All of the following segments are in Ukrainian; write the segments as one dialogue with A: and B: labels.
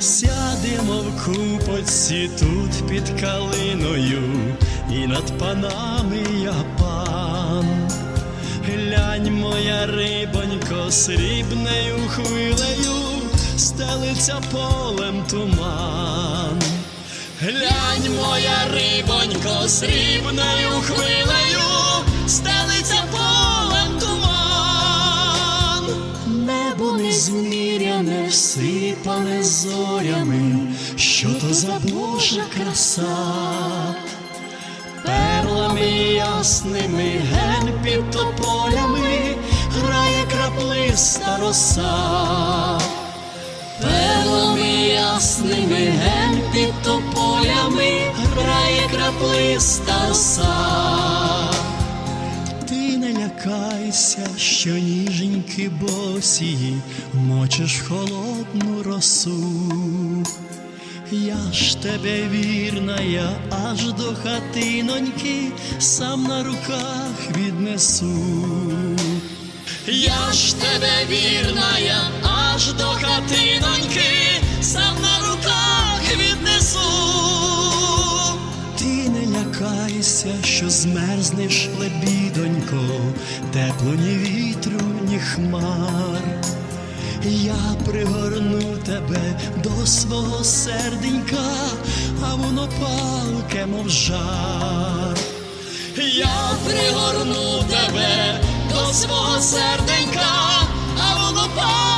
A: Сядемо в купоці тут під калиною, і над панами я пан. Глянь, моя рибонько, срібнею хвилею, стелиться полем туман. Глянь, моя рибонько, срібнею хвилею, стелиться полем туман. Небо незміряне, всипане зорями, що то за Божа краса перлами ясними ген під тополями грає краплиста роса. Перлами ясними ген під тополями грає краплиста роса. Лякайся, що ніженьки босі мочиш холодну росу. Я ж тебе вірна, я аж до хатиноньки сам на руках віднесу. Я ж тебе вірна, я аж до хатиноньки сам на руках віднесу. Ти не лякайся, що змерзнеш лебідонько, тепло ні вітру, ні хмар. Я пригорну тебе до свого серденька, а воно палке, мов жар. Я пригорну тебе до свого серденька, а воно палке,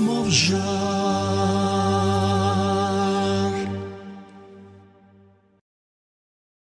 A: мов жар.